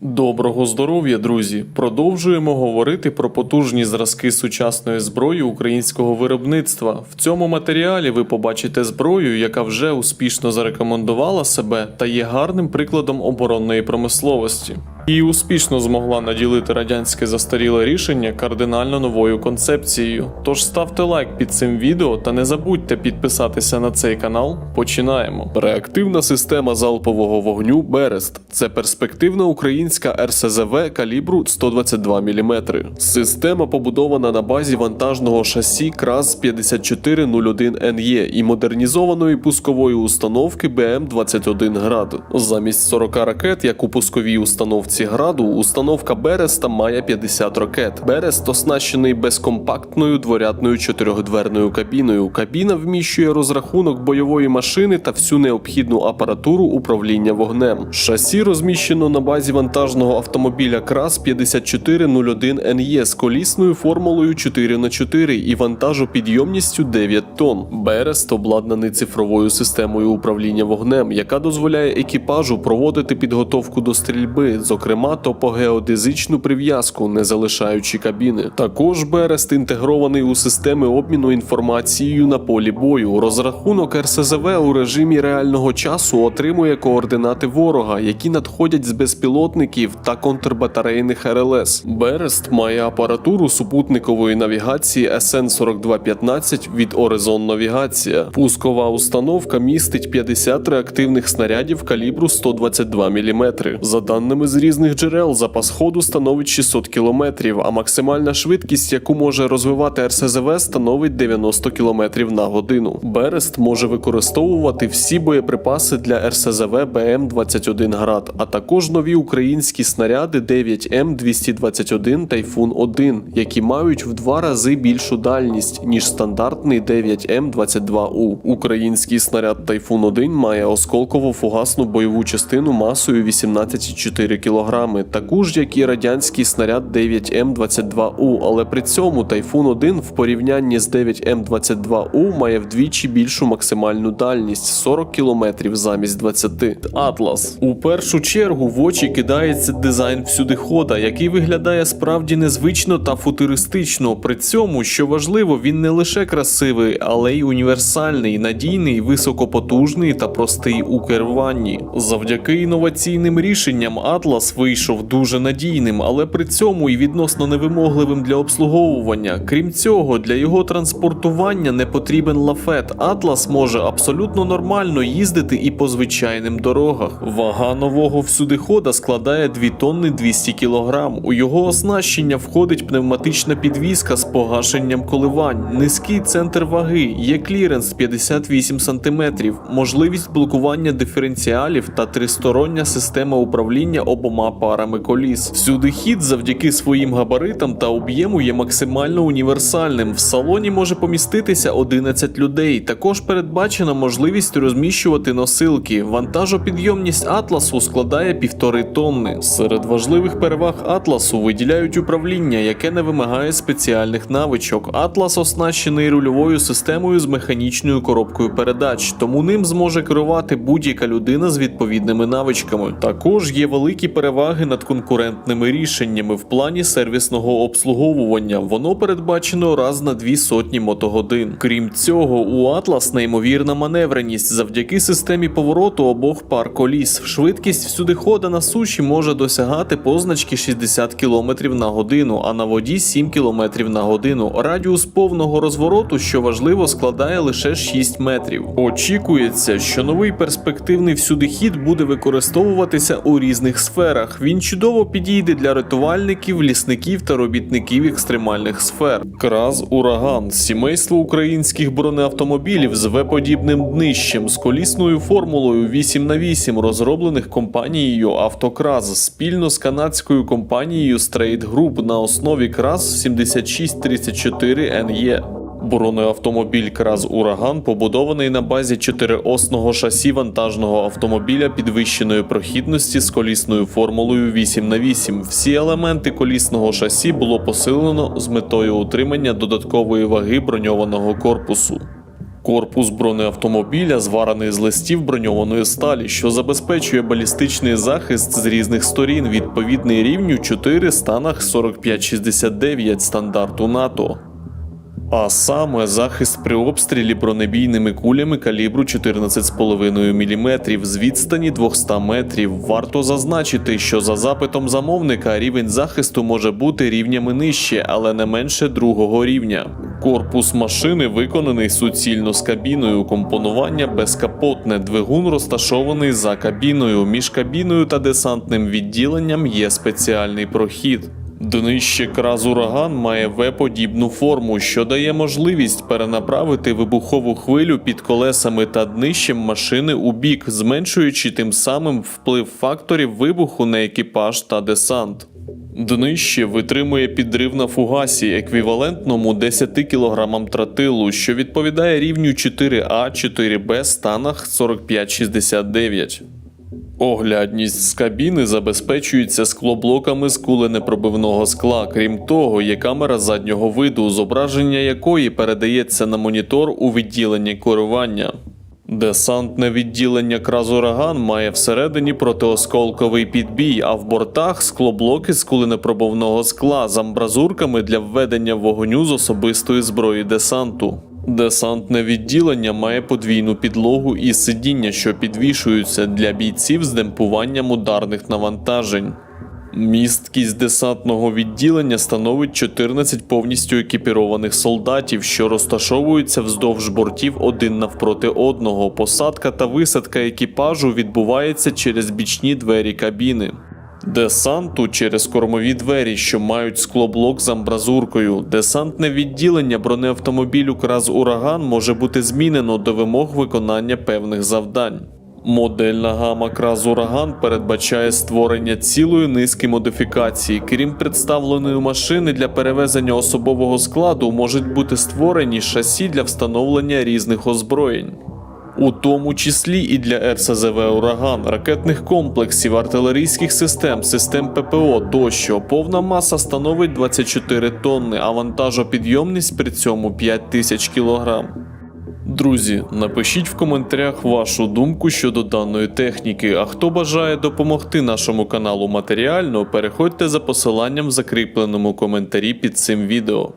Доброго здоров'я, друзі! Продовжуємо говорити про потужні зразки сучасної зброї українського виробництва. В цьому матеріалі ви побачите зброю, яка вже успішно зарекомендувала себе та є гарним прикладом оборонної промисловості. І успішно змогла наділити радянське застаріле рішення кардинально новою концепцією. Тож ставте лайк під цим відео та не забудьте підписатися на цей канал. Починаємо. Реактивна система залпового вогню Берест це перспективна українська РСЗВ калібру 122 мм. Система побудована на базі вантажного шасі КРАС 5401 NE і модернізованої пускової установки БМ-21 Град. Замість 40 ракет, як у пусковій установці Граду, установка Береста має 50 ракет. Берест оснащений безкомпактною дворядною чотирьохдверною кабіною. Кабіна вміщує розрахунок бойової машини та всю необхідну апаратуру управління вогнем. Шасі розміщено на базі вантажного автомобіля КРАС 5401 NE з колісною формулою 4х4 і вантажопідйомністю 9 тонн. Берест обладнаний цифровою системою управління вогнем, яка дозволяє екіпажу проводити підготовку до стрільби, зокрема топогеодезичну прив'язку, не залишаючи кабіни. Також Берест інтегрований у системи обміну інформацією на полі бою. Розрахунок РСЗВ у режимі реального часу отримує координати ворога, які надходять з безпілотників та контрбатарейних РЛС. Берест має апаратуру супутникової навігації SN4215 від Horizon Навігація. Пускова установка містить 50 реактивних снарядів калібру 122 мм. За даними з різних джерел, запас ходу становить 600 км, а максимальна швидкість, яку може розвивати РСЗВ, становить 90 км на годину. Берест може використовувати всі боєприпаси для РСЗВ БМ-21 Град, а також нові українські снаряди 9М221 Тайфун 1, які мають в два рази більшу дальність ніж стандартний 9М22У. Український снаряд Тайфун 1 має осколково фугасну бойову частину масою 18,4 кг, таку ж як і радянський снаряд 9М22У, але при цьому Тайфун 1 в порівнянні з 9М22У має вдвічі більшу максимальну дальність 40 км замість 20. Атлас. У першу чергу в очі кидається дизайн всюдихода, який виглядає справді незвично та футуристично. При цьому, що важливо, він не лише красивий, але й універсальний, надійний, високопотужний та простий у керуванні. Завдяки інноваційним рішенням Вийшов дуже надійним, але при цьому і відносно невимогливим для обслуговування. Крім цього, для його транспортування не потрібен лафет. Атлас може абсолютно нормально їздити і по звичайним дорогах. Вага нового всюдихода складає 2 тонни 200 кг. У його оснащення входить пневматична підвізка з погашенням коливань, низький центр ваги, є кліренс 58 см, можливість блокування диференціалів та тристороння система управління обома парами коліс. Всюди хід завдяки своїм габаритам та об'єму є максимально універсальним. В салоні може поміститися 11 людей. Також передбачена можливість розміщувати носилки. Вантажопідйомність Атласу складає півтори тонни. Серед важливих переваг Атласу виділяють управління, яке не вимагає спеціальних навичок. Атлас оснащений рульовою системою з механічною коробкою передач, тому ним зможе керувати будь-яка людина з відповідними навичками. Також є великі переваги над конкурентними рішеннями в плані сервісного обслуговування. Воно передбачено раз на дві сотні мотогодин. Крім цього, у Атлас неймовірна маневреність завдяки системі повороту обох пар коліс. Швидкість всюдихода на суші може досягати позначки 60 км на годину, а на воді 7 км на годину. Радіус повного розвороту, що важливо, складає лише 6 метрів. Очікується, що новий перспективний всюдихід буде використовуватися у різних сферах. Він чудово підійде для рятувальників, лісників та робітників екстремальних сфер. Краз Ураган сімейство українських бронеавтомобілів з В-подібним днищем з колісною формулою 8х8, розроблених компанією Автокраз спільно з канадською компанією Straight Group на основі КРАЗ 7634 NE. Бронеавтомобіль Краз Ураган побудований на базі чотириосного шасі вантажного автомобіля підвищеної прохідності з колісною формулою 8х8. Всі елементи колісного шасі було посилено з метою утримання додаткової ваги броньованого корпусу. Корпус бронеавтомобіля зварений з листів броньованої сталі, що забезпечує балістичний захист з різних сторін, відповідний рівню 4 станах 4569 стандарту НАТО. А саме захист при обстрілі бронебійними кулями калібру 14,5 мм з відстані 200 метрів. Варто зазначити, що за запитом замовника рівень захисту може бути рівнями нижче, але не менше другого рівня. Корпус машини виконаний суцільно з кабіною, компонування безкапотне, двигун розташований за кабіною. Між кабіною та десантним відділенням є спеціальний прохід. Днище краз ураган має В-подібну форму, що дає можливість перенаправити вибухову хвилю під колесами та днищем машини у бік, зменшуючи тим самим вплив факторів вибуху на екіпаж та десант. Днище витримує підрив на фугасі, еквівалентному 10 кг тротилу, що відповідає рівню 4А 4Б станах 4569. Оглядність з кабіни забезпечується склоблоками з куленепробивного скла. Крім того, є камера заднього виду, зображення якої передається на монітор у відділенні керування. Десантне відділення Кразураган має всередині протиосколковий підбій, а в бортах склоблоки з куленепробивного скла з амбразурками для введення вогню з особистої зброї десанту. Десантне відділення має подвійну підлогу і сидіння, що підвішуються для бійців з демпуванням ударних навантажень. Місткість десантного відділення становить 14 повністю екіпірованих солдатів, що розташовуються вздовж бортів один навпроти одного. Посадка та висадка екіпажу відбувається через бічні двері кабіни. Десанту через кормові двері, що мають склоблок з амбразуркою. Десантне відділення бронеавтомобілю Краз Ураган може бути змінено до вимог виконання певних завдань. Модельна гама Краз Ураган передбачає створення цілої низки модифікацій. Крім представленої машини для перевезення особового складу, можуть бути створені шасі для встановлення різних озброєнь. У тому числі і для РСЗВ Ураган, ракетних комплексів, артилерійських систем, систем ППО тощо. Повна маса становить 24 тонни, а вантажопідйомність при цьому 5000 кг. Друзі, напишіть в коментарях вашу думку щодо даної техніки. А хто бажає допомогти нашому каналу матеріально, переходьте за посиланням в закріпленому коментарі під цим відео.